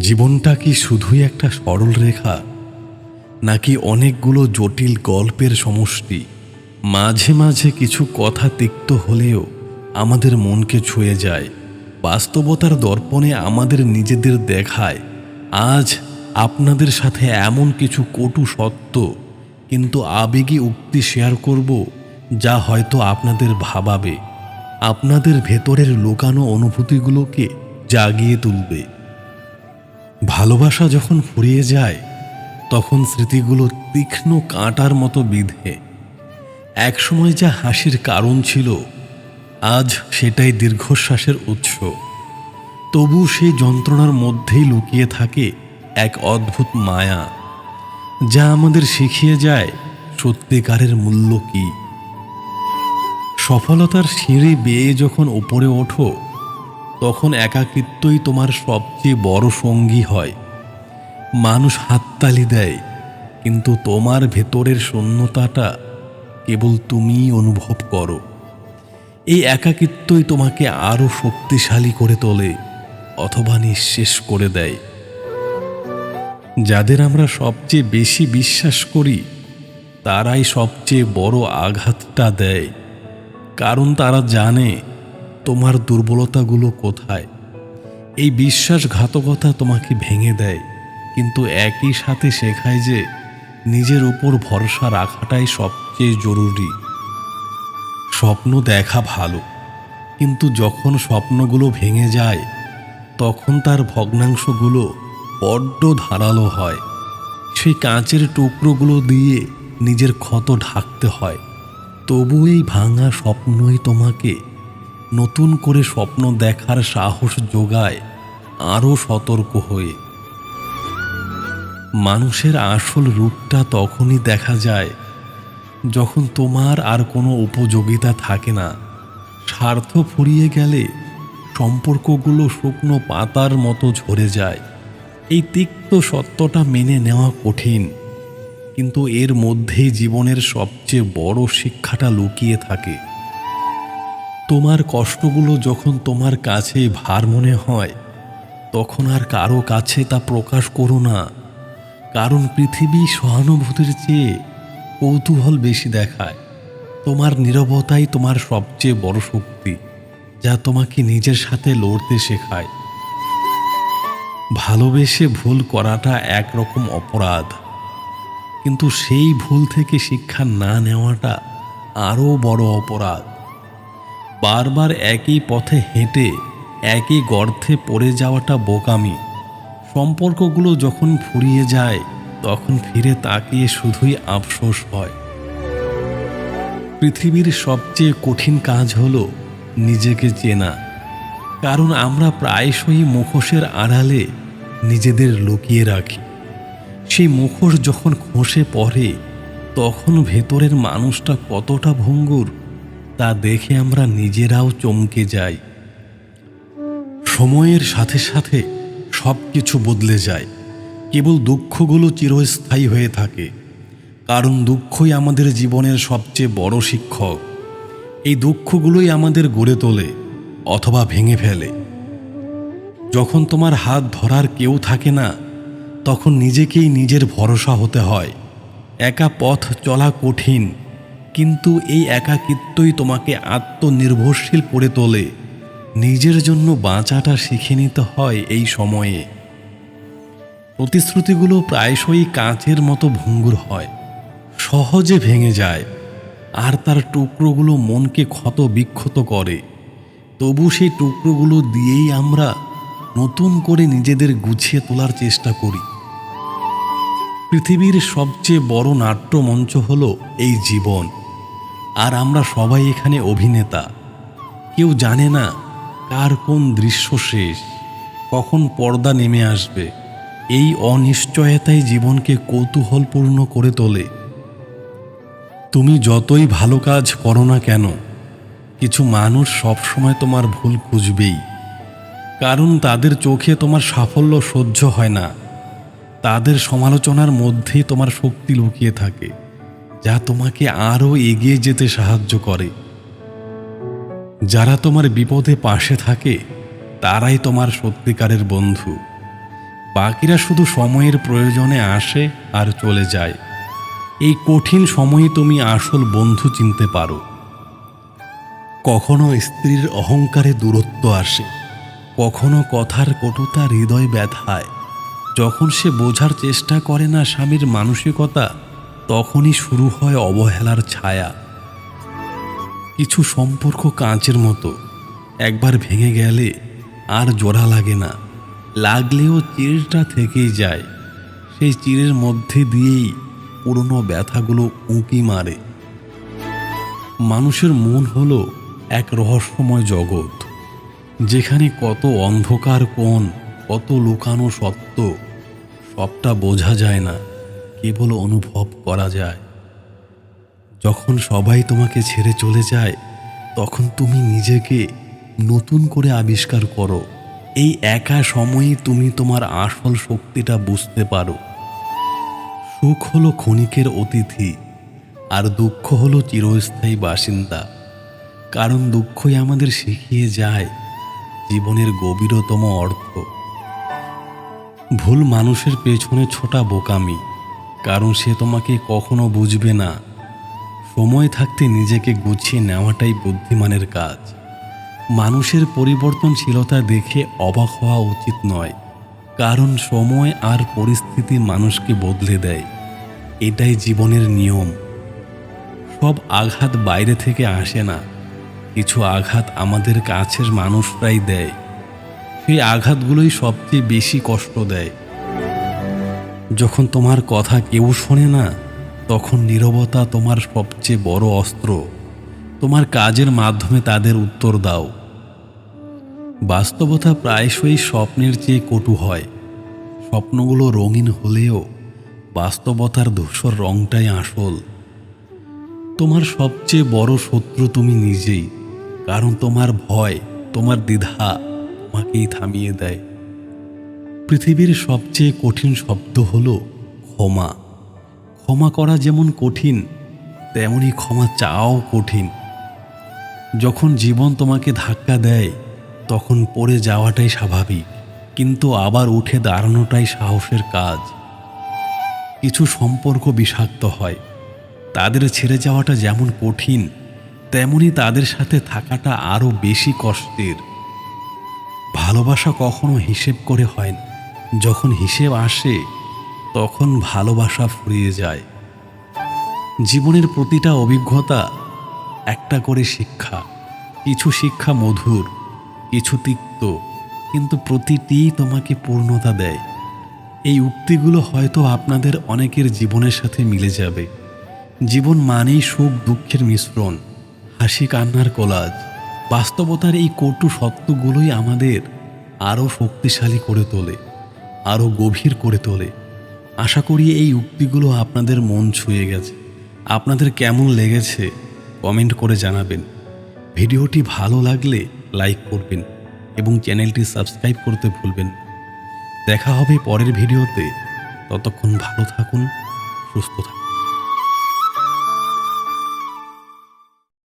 জীবনটা কি শুধুই একটা সরল রেখা? নাকি অনেকগুলো জটিল গল্পের সমষ্টি? মাঝে মাঝে কিছু কথা তিক্ত হলেও আমাদের মনকে ছুঁয়ে যায়। বাস্তবতার দর্পণে আমাদের নিজেদের দেখায়। আজ আপনাদের সাথে এমন কিছু কটু সত্য, কিন্তু আবেগী উক্তি শেয়ার করব, যা হয়তো আপনাদের ভাবাবে। আপনাদের ভেতরের লুকানো অনুভূতিগুলোকে জাগিয়ে তুলবে। ভালোবাসা যখন ফুরিয়ে যায়, তখন স্মৃতিগুলো তীক্ষ্ণ কাঁটার মতো বিধে। একসময় যা হাসির কারণ ছিল, আজ সেটাই দীর্ঘশ্বাসের উৎস। তবু সেই যন্ত্রণার মধ্যেই লুকিয়ে থাকে এক অদ্ভুত মায়া, যা আমাদের শিখিয়ে যায় সত্যিকারের মূল্য কী। সফলতার সিঁড়ি বেয়ে যখন ওপরে ওঠো তখন একাকিত্বই তোমার সবচেয়ে বড় সঙ্গী হয়। মানুষ হাততালি দেয়, কিন্তু তোমার ভেতরের শূন্যতাটা কেবল তুমিই অনুভব করো। এই একাকিত্বই তোমাকে আরও শক্তিশালী করে তোলে অথবা নিঃশেষ করে দেয়। যাদের আমরা সবচেয়ে বেশি বিশ্বাস করি, তারাই সবচেয়ে বড় আঘাতটা দেয়। কারণ তারা জানে তোমার দুর্বলতাগুলো কোথায়? এই বিশ্বাসঘাতকতা তোমাকে ভেঙে দেয়। কিন্তু একই সাথে শেখায় যে নিজের উপর ভরসা রাখাটাই সবচেয়ে জরুরি। স্বপ্ন দেখা ভালো। কিন্তু যখন স্বপ্নগুলো ভেঙে যায়, তখন তার ভগ্নাংশগুলো বড্ড ধারালো হয়। সেই কাঁচের টুকরোগুলো দিয়ে নিজের ক্ষত ঢাকতে হয়। তবু এই ভাঙা স্বপ্নই তোমাকে নতুন করে স্বপ্ন দেখার সাহস যোগায় আরও সতর্ক হয়ে। মানুষের আসল রূপটা তখনই দেখা যায় যখন তোমার আর কোনো উপযোগিতা থাকে না। স্বার্থ ফুরিয়ে গেলে সম্পর্কগুলো শুকনো পাতার মতো ঝরে যায়। এই তিক্ত সত্যটা মেনে নেওয়া কঠিন, কিন্তু এর মধ্যেই জীবনের সবচেয়ে বড় শিক্ষাটা লুকিয়ে থাকে। তোমার কষ্টগুলো যখন তোমার কাছে ভার মনে হয়, তখন আর কারও কাছে তা প্রকাশ করো না। কারণ পৃথিবী সহানুভূতির চেয়ে কৌতূহল বেশি দেখায়। তোমার নীরবতাই তোমার সবচেয়ে বড় শক্তি, যা তোমাকে নিজের সাথে লড়তে শেখায়। ভালোবেসে ভুল করাটা একরকম অপরাধ। কিন্তু সেই ভুল থেকে শিক্ষা না নেওয়াটা আরও বড় অপরাধ। বারবার একই পথে হেঁটে, একই গর্তে পড়ে যাওয়াটা বোকামি। সম্পর্কগুলো যখন ফুরিয়ে যায়, তখন ফিরে তাকিয়ে শুধুই আফসোস হয়। পৃথিবীর সবচেয়ে কঠিন কাজ হলো নিজেকে চেনা। কারণ আমরা প্রায়শই মুখোশের আড়ালে নিজেদের লুকিয়ে রাখি। সেই মুখোশ যখন খসে পড়ে, তখন ভেতরের মানুষটা কতটা ভঙ্গুর তা দেখে আমরা নিজেরাও চমকে যাই। সময়ের সাথে সাথে সব কিছু বদলে যায়। কেবল দুঃখগুলো চিরস্থায়ী হয়ে থাকে। কারণ দুঃখই আমাদের জীবনের সবচেয়ে বড় শিক্ষক। এই দুঃখগুলোই আমাদের গড়ে তোলে অথবা ভেঙে ফেলে। যখন তোমার হাত ধরার কেউ থাকে না, তখন নিজেকেই নিজের ভরসা হতে হয়। একা পথ চলা কঠিন কিন্তু এই একাকিত্বই তোমাকে আত্মনির্ভরশীল করে তোলে। নিজের জন্য বাঁচাটা শিখে নিতে হয় এই সময়ে। প্রতিশ্রুতিগুলো প্রায়শই কাঁচের মতো ভঙ্গুর হয়, সহজে ভেঙে যায়, আর তার টুকরোগুলো মনকে ক্ষত বিক্ষত করে। তবু সেই টুকরোগুলো দিয়েই আমরা নতুন করে নিজেদের গুছিয়ে তোলার চেষ্টা করি। পৃথিবীর সবচেয়ে বড় নাট্যমঞ্চ হলো এই জীবন। আর আমরা সবাই এখানে অভিনেতা। কেউ জানে না কার কোন দৃশ্য শেষ, কখন পর্দা নেমে আসবে। এই অনিশ্চয়তাই জীবনকে কৌতূহলপূর্ণ করে তোলে। তুমি যতই ভালো কাজ করো না কেন, কিছু মানুষ সবসময় তোমার ভুল খুঁজবেই। কারণ তাদের চোখে তোমার সাফল্য সহ্য হয় না। তাদের সমালোচনার মধ্যেই তোমার শক্তি লুকিয়ে থাকে। যা তোমাকে আরও এগিয়ে যেতে সাহায্য করে। যারা তোমার বিপদে পাশে থাকে, তারাই তোমার সত্যিকারের বন্ধু। বাকিরা শুধু সময়ের প্রয়োজনে আসে আর চলে যায়। এই কঠিন সময়ে তুমি আসল বন্ধু চিনতে পারো। কখনো স্ত্রীর অহংকারে দূরত্ব আসে, কখনো কথার কটুতা, হৃদয় ব্যথায়। যখন সে বোঝার চেষ্টা করে না স্বামীর মানসিকতা তখনই শুরু হয় অবহেলার ছায়া। কিছু সম্পর্ক কাঁচের মতো। একবার ভেঙে গেলে আর জোড়া লাগে না। লাগলেও চিরটা থেকেই যায়। সেই চিরের মধ্যে দিয়েই পুরনো ব্যথাগুলো উঁকি মারে। মানুষের মন হলো এক রহস্যময় জগৎ, যেখানে কত অন্ধকার কোণ, কত লুকানো সত্য, সবটা বোঝা যায় না। কেবল অনুভব করা যায়। যখন সবাই তোমাকে ছেড়ে চলে যায়, তখন তুমি নিজেকে নতুন করে আবিষ্কার করো। এই একা সময়ে তুমি তোমার আসল শক্তিটা বুঝতে পারো। সুখ হলো ক্ষণিকের অতিথি, আর দুঃখ হলো চিরস্থায়ী বাসিন্দা। কারণ দুঃখই আমাদের শিখিয়ে যায় জীবনের গভীরতম অর্থ। ভুল মানুষের পেছনে ছোটা বোকামি কারণ সে তোমাকে কখনো বুঝবে না। সময় থাকতে নিজেকে গুছিয়ে নেওয়াটাই বুদ্ধিমানের কাজ। মানুষের পরিবর্তনশীলতা দেখে অবাক হওয়া উচিত নয়, কারণ সময় আর পরিস্থিতি মানুষকে বদলে দেয়। এটাই জীবনের নিয়ম। সব আঘাত বাইরে থেকে আসে না, কিছু আঘাত আমাদের কাছের মানুষরাই দেয়। সেই আঘাতগুলোই সবচেয়ে বেশি কষ্ট দেয়। যখন তোমার কথা কেউ শোনে না, তখন নীরবতা তোমার সবচেয়ে বড় অস্ত্র। তোমার কাজের মাধ্যমে তাদের উত্তর দাও। বাস্তবতা প্রায়শই স্বপ্নের চেয়ে কটু হয়। স্বপ্নগুলো রঙিন হলেও বাস্তবতার ধূসর রংটাই আসল। তোমার সবচেয়ে বড় শত্রু তুমি নিজেই, কারণ তোমার ভয়, তোমার দ্বিধা তোমাকেই থামিয়ে দেয়। পৃথিবীর সবচেয়ে কঠিন শব্দ হলো ক্ষমা। ক্ষমা করা যেমন কঠিন, তেমনি ক্ষমা চাওয়াও কঠিন। যখন জীবন তোমাকে ধাক্কা দেয়, তখন পড়ে যাওয়াটাই স্বাভাবিক, কিন্তু আবার উঠে দাঁড়ানোটাই সাহসের কাজ। কিছু সম্পর্ক বিষাক্ত হয়, তাদের ছেড়ে যাওয়াটা যেমন কঠিন, তেমনি তাদের সাথে থাকাটা আরও বেশি কষ্টের। ভালোবাসা কখনো হিসেব করে হয় না। যখন হিসেব আসে, তখন ভালোবাসা ফুরিয়ে যায়। জীবনের প্রতিটা অভিজ্ঞতা, একটা করে শিক্ষা। কিছু শিক্ষা মধুর, কিছু তিক্ত, কিন্তু প্রতিটিই তোমাকে পূর্ণতা দেয়। এই উক্তিগুলো হয়তো আপনাদের অনেকের জীবনের সাথে মিলে যাবে। জীবন মানেই সুখ, দুঃখের মিশ্রণ, হাসি, কান্নার কোলাজ। বাস্তবতার এই কটু সত্যগুলোই আমাদের আরও শক্তিশালী করে তোলে। আরও গভীর করে তোলে। আশা করি এই উক্তিগুলো আপনাদের মন ছুঁয়ে গেছে। আপনাদের কেমন লেগেছে কমেন্ট করে জানাবেন। ভিডিওটি ভালো লাগলে লাইক করবেন এবং চ্যানেলটি সাবস্ক্রাইব করতে ভুলবেন দেখা হবে পরের ভিডিওতে। ততক্ষণ ভালো থাকুন, সুস্থ থাকুন।